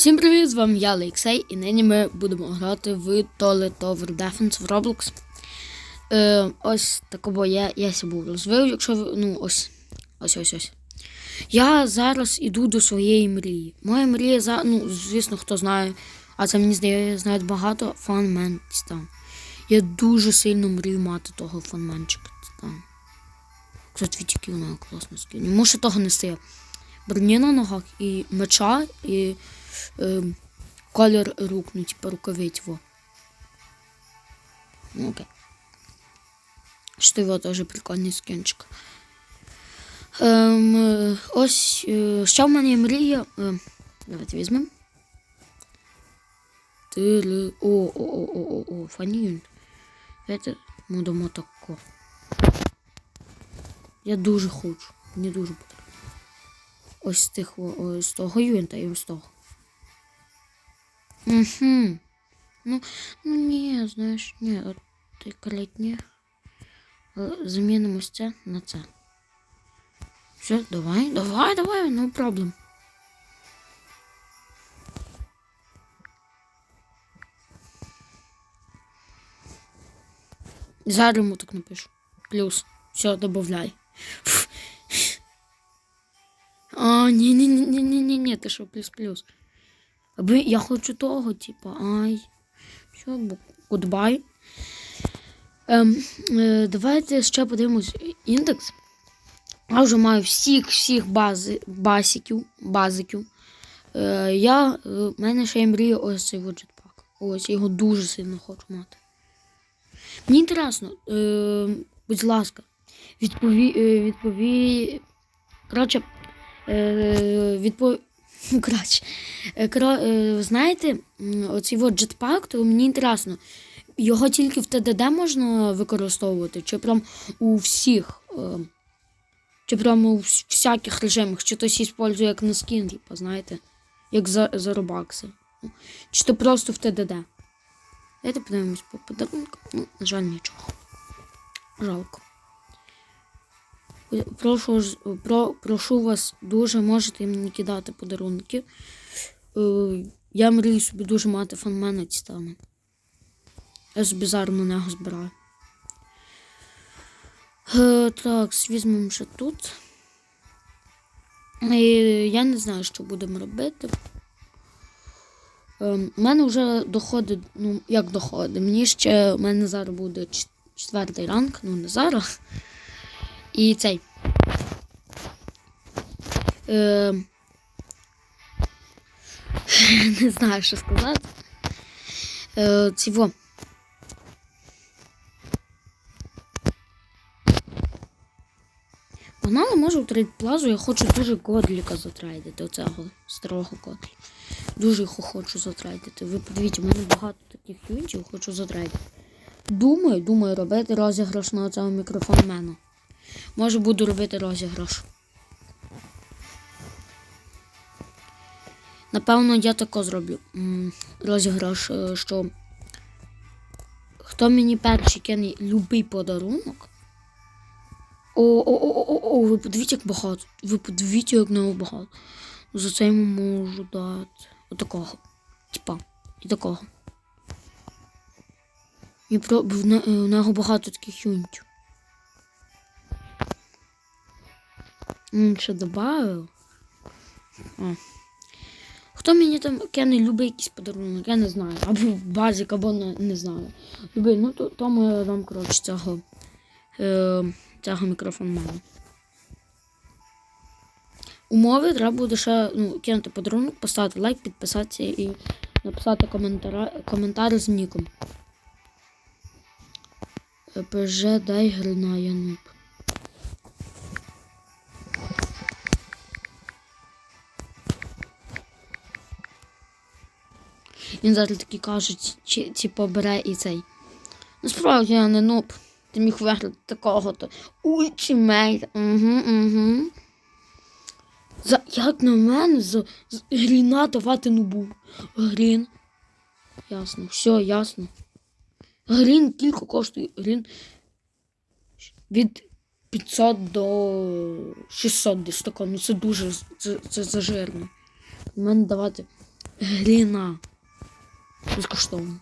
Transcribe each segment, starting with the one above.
Всім привіт, з вами я Лейксей, і нині ми будемо грати в Toilet Tower Defense в Roblox. Е, ось такого я, я був розвив, якщо ви. Ну, ось. Ось ось ось. Я зараз іду до своєї мрії. Моя мрія за. Ну, звісно, хто знає, а це мені здається, знають багато фанмен там. Я дуже сильно мрію мати того фанменчика. Там. Кстати, у нього класно. Може того не стає. Броні на ногах і меча, і е, колір рук, ну, типа рукавиць, во. Ну, окей. Що його теж прикольний скінчик. Ем, е, ось, е, що в мене є мрія. Е, давайте візьмемо. Тили. О, о, о, о, о, о, фані. Давайте ми дамо тако. Я дуже хочу. Мені дуже потрібно. Ось тих о, о, з того юнта і ось того. Угу. Ну, ну ні, знаєш, ні, от ти колять ні. Замінимо це на це. Все, давай, давай, давай, no problem. Зараз йому так напишу. Плюс. Все, добавляй. Фу. А, ні, ні, ні, ні, ні, ні, ти що, плюс-плюс. Аби я хочу того, типа, ай. Все, гудбай. Ем, е, давайте ще подивимось індекс. Я вже маю всіх всіх бази, басиків, базиків. Е, я, е, в мене ще є мрія ось цей вот. Ось, я його дуже сильно хочу мати. Мені інтересно, е, будь ласка, відпові, е, відпові... Коротше, відпо... Ну, коротше, е, е, знаєте, оцей вот джетпак, то мені інтересно, його тільки в ТДД можна використовувати, чи прям у всіх, е, чи прям у всяких режимах, чи хтось использує як на скін, типу, знаєте, як за, за робакси. Ну, Чи то просто в ТДД. Давайте подивимось по подарункам. Ну, на жаль, нічого. Жалко. Прошу, про, прошу вас дуже, можете мені кидати подарунки. Е, я мрію собі дуже мати фанмена титана. Я собі зараз на нього збираю. Е, так, візьмемо ще тут. І я не знаю, що будемо робити. У мене вже доходить, ну, як доходить. Мені ще, у мене зараз буде четвертий ранг, ну не зараз. І цей. Е, не знаю, що сказати. Е, цього. Погнали, можу в трейд плазу, я хочу дуже Годліка затрейдити, оцього старого Годліка. Дуже його хочу затрейдити. Ви подивіться, у мене багато таких юнітів, хочу затрейдити. Думаю, думаю, робити розіграш на цьому мікрофонмена. Може буду робити розіграш. Напевно, я тако зроблю. Розіграш, е, що хто мені перший кине любий подарунок. О, о, о, о, о, о, ви подивіться, як багато. Ви подивіться, як нього багато. За це йому можу дати. Отакого. Типа. І такого. І про бо в нього багато таких юнітів. Ще добавив. А. Хто мені там кине любий якийсь подарунок, я не знаю. Або базик, або не, не знаю. Любий, ну то, тому я дам, коротше, цього, е, цього мікрофонмена. Умови треба буде ще ну, кинути подарунок, поставити лайк, підписатися і написати коментар, коментар з ніком. Е, ПЖ дай гринає нуб. Він зараз таки каже, чи, типу, бере і цей. Насправді я не нуб. Ти міг виграти такого-то. Ультимейт. Угу, угу. За, як на мене, за, за гріна давати нубу. Грін. Ясно, все, ясно. Грін кілька коштує. Грін від 500 до 600 десь тако. Ну це дуже це, це зажирно. У мене давати гріна. Безкоштовно.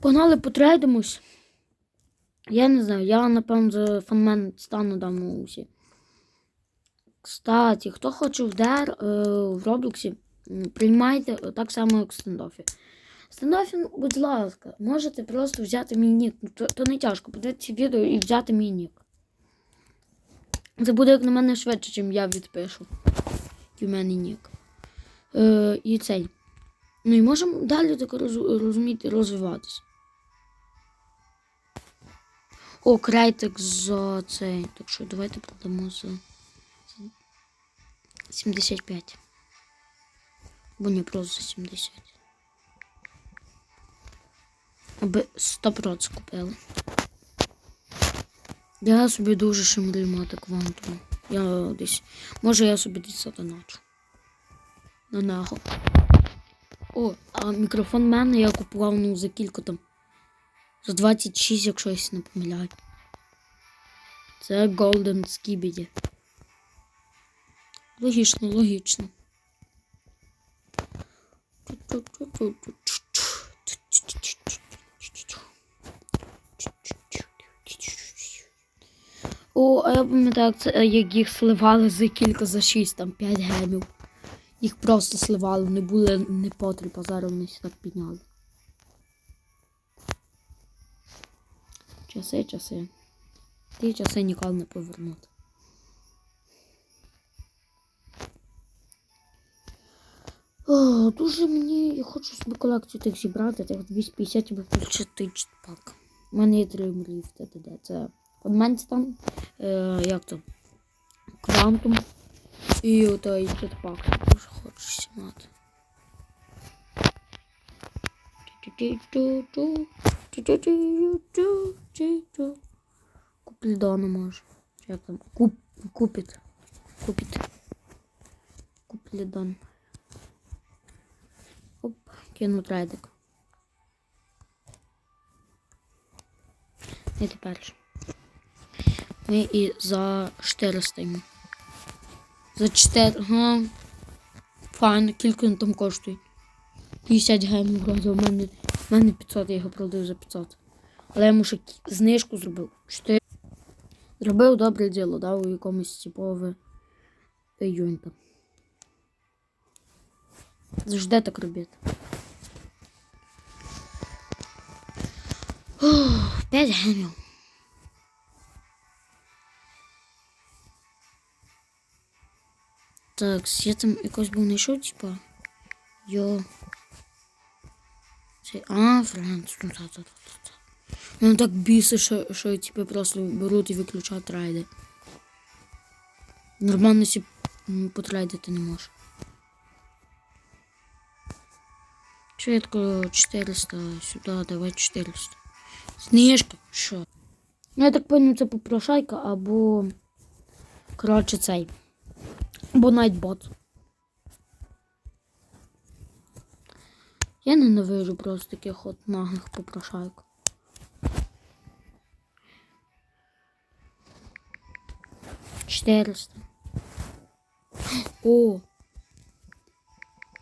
Погнали потрейдимось. Я не знаю, я напевно за фанмен стану дам усі. Кстати, хто хоче в DR е, в Роблоксі, приймайте так само, як в стендофі. Стендофі, будь ласка, можете просто взяти мій нік. Ну, То, то не тяжко, подивитися відео і взяти мій нік. Це буде як на мене швидше, ніж я відпишу. І в мене нік. Е, і цей. Ну і можемо далі так роз- розуміти, розвиватися. О, крейтик за цей. Так що давайте продамо за. 75. Бо не просто за 70. Аби 100% купили. Я собі дуже мрію мати квантум. Я десь. Може я собі десь задоначу. На нього. О, а мікрофон в мене я купував ну, за кілька там. За 26, якщо я не помиляю. Це Golden Skibidi. Логічно, логічно. О, а я пам'ятаю, як, їх сливали за кілька, за 6, там 5 гемів. Їх просто сливали, не були не потріб, а зараз вони так підняли. Часи, часи. Ті часи ніколи не повернути. О, дуже мені я хочу собі колекцію тих зібрати, тих 250 або включити пак. У мене є три мрії в ТТД. Це Convention, там, е, як то, Quantum і отой jetpack. Хочу мати. Куплідону може. Як там? Куп, купіт. Купіт. Куплідон. Оп, кину трейдик. І тепер. ж. Ми і за 400 йому. За 4. Ага. Файно, кілька він там коштує. 50 гемів вроде. У мене, у мене 500, я його продаю за 500. Але я йому ще знижку зробив. 4. Зробив добре діло, дав у якомусь типове юньта. Завжди так робити. Ух, П'ять гемів. Так, я там якось був знайшов, типа. Йо. Це... А, Франц, ну та та та. Ну так бісить, що, що типу просто беруть і виключають райди. Нормально сі м, потрейдити не може. Швидко 400, сюди, давай 400. Знижка, що? Ну, я так понял, це попрошайка або. Коротше, цей. Або найтбот. Я ненавижу просто таких от наглих попрошайок. Чотириста. О.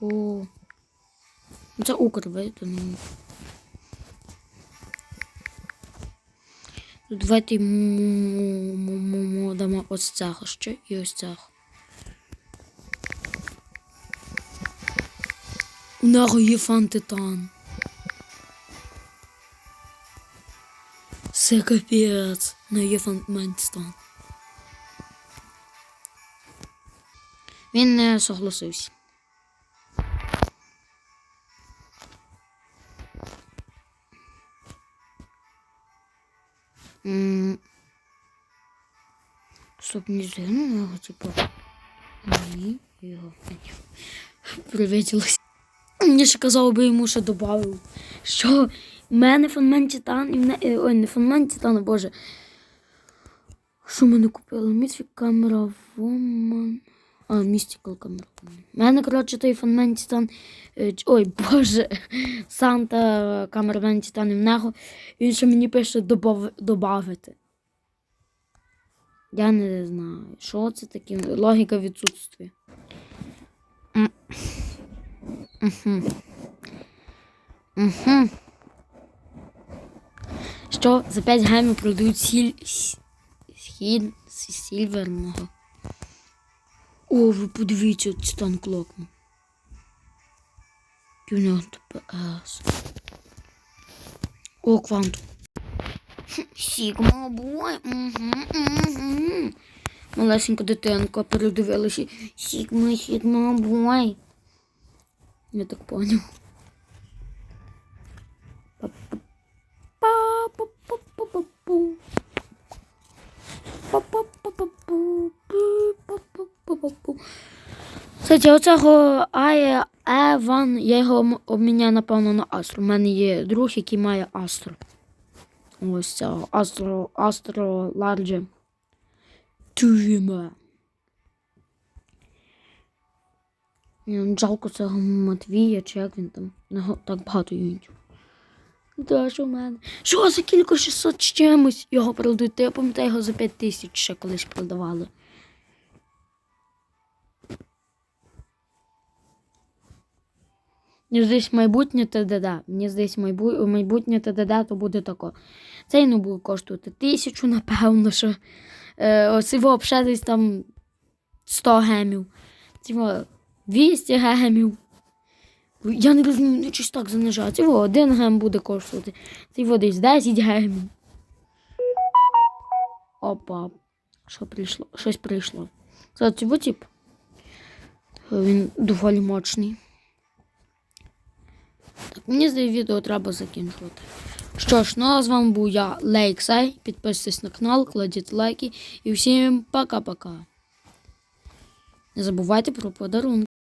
О. Ну, Це Укр видано. Ну, Давайте дамо ось цього ще і ось цього. У нього є фантитан. Це капець. У нього є. Він не согласився. Стоп, не згину його, типу. Ні, його. А, Мені ще казав би йому ще додав, що в мене фонмен Титан і мене. е, Ой, не фонмен Титан, боже. Що мене купили? Міфік камера Woman. А, Mystical камера Woman. У мене, коротше, той фонмен Титан. е, Ой, боже. Санта камерамен Титан і в нього. Він ще мені пише добав... добавити. Я не знаю, що це таке. Логіка відсутствує. Угу. Угу. Що за 5 гемів продають сіль... схід сільверного. О, ви подивіться ці танклокну. Юніон ТПС. О, квантум. Сігма бой. Угу, угу. Малесенька дитинка передивилася. Сігма, сігма бой. Я так понял. Кстати, оцього Ає Еван, я його обміняю, напевно, на Астру. У мене є друг, який має Астру. Ось цього Астро, Астро Ларджі. Тюрма. Жалко цього Матвія, чи як він там. Так багато юнітів. Да, що в мене? Що за кілька 600 з чимось? Його продають. Я пам'ятаю, його за 5 тисяч ще колись продавали. Мені здається, майбутнє ТДД. Мені здається, майбу... майбутнє ТДД то буде тако. Цей не буде коштувати тисячу, напевно, що. Е, ось його взагалі десь там 100 гемів. Цього 200 гемів. Я не розумію, ну щось так занижається. Його один гем буде коштувати. Цього десь 10 гемів. Опа. Що прийшло? Щось прийшло. Це цього тип. Він доволі мощний. Так, мені здається, відео треба закінчувати. Що ж, ну а з вами був я, Лейксай. Підписуйтесь на канал, кладіть лайки і всім пока-пока. Не забувайте про подарунки.